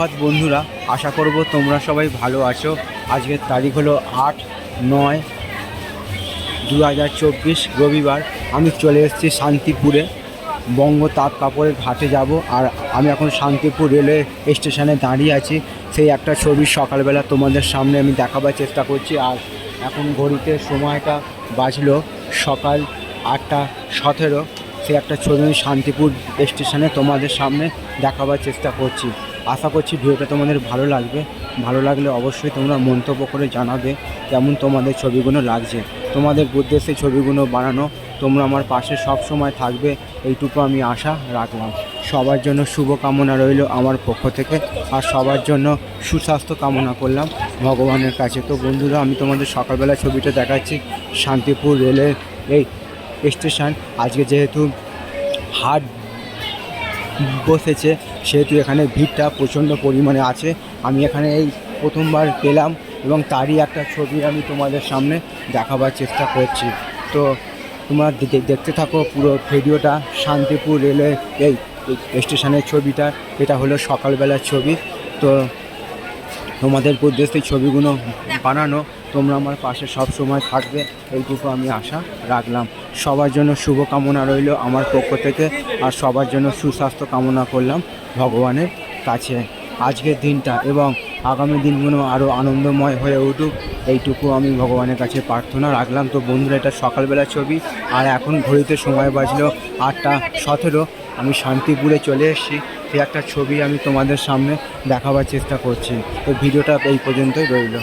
সুপ্রভাত বন্ধুরা। আশা করব তোমরা সবাই ভালো আছো। আজকের তারিখ হলো আট নয় দু রবিবার। আমি চলে এসেছি শান্তিপুরে। বঙ্গ তাঁত কাপড়ের ঘাটে যাব। আর আমি এখন শান্তিপুর রেলওয়ে স্টেশনে দাঁড়িয়ে আছি। সেই একটা ছবি সকালবেলা তোমাদের সামনে আমি দেখাবার চেষ্টা করছি। আর এখন ঘড়িতে সময়টা বাজলো সকাল আটটা সতেরো। সেই একটা ছবি শান্তিপুর স্টেশনে তোমাদের সামনে দেখাবার চেষ্টা করছি। আশা করছি ভিডিওটা তোমাদের ভালো লাগবে। ভালো লাগলে অবশ্যই তোমরা মন্তব্য করে জানাবে কেমন তোমাদের ছবিগুলো লাগছে। তোমাদের উদ্দেশ্যে ছবিগুলো বানানো, তোমরা আমার পাশে সব সময় থাকবে, এইটুকু আমি আশা রাখলাম। সবার জন্য শুভ কামনা রইল আমার পক্ষ থেকে, আর সবার জন্য সুস্বাস্থ্য কামনা করলাম ভগবানের কাছে। তো বন্ধুরা, আমি তোমাদের সকালবেলা ছবিটা দেখাচ্ছি শান্তিপুর রেলের এই স্টেশন। আজকে যেহেতু হাট বসেছে, সেহেতু এখানে ভিড়টা প্রচণ্ড পরিমাণে আছে। আমি এখানে এই প্রথমবার পেলাম এবং তারই একটা ছবি আমি তোমাদের সামনে দেখাবার চেষ্টা করছি। তো তোমরা দেখতে থাকো পুরো ভিডিওটা। শান্তিপুর এই এই স্টেশনের ছবিটা, এটা হলো সকালবেলার ছবি। তো তোমাদের উদ্দেশ্যে ছবিগুলো বানানো। তোমরা আমার পাশে সব সময় থাকবে, এইটুকু আমি আশা রাখলাম। সবার জন্য শুভ কামনা রইল আমার পক্ষ থেকে, আর সবার জন্য সুস্বাস্থ্য কামনা করলাম ভগবানের কাছে। আজকের দিনটা এবং আগামী দিনগুলো আরও আনন্দময় হয়ে উঠুক, এইটুকু আমি ভগবানের কাছে প্রার্থনা রাখলাম। তো বন্ধুরা, এটা সকালবেলা ছবি, আর এখন ঘড়িতে সময় বাজলো আটটা সতেরো। আমি শান্তিপুরে চলে এসেছি, সে একটা ছবি আমি তোমাদের সামনে দেখাবার চেষ্টা করছি। তো ভিডিওটা এই পর্যন্তই রইল।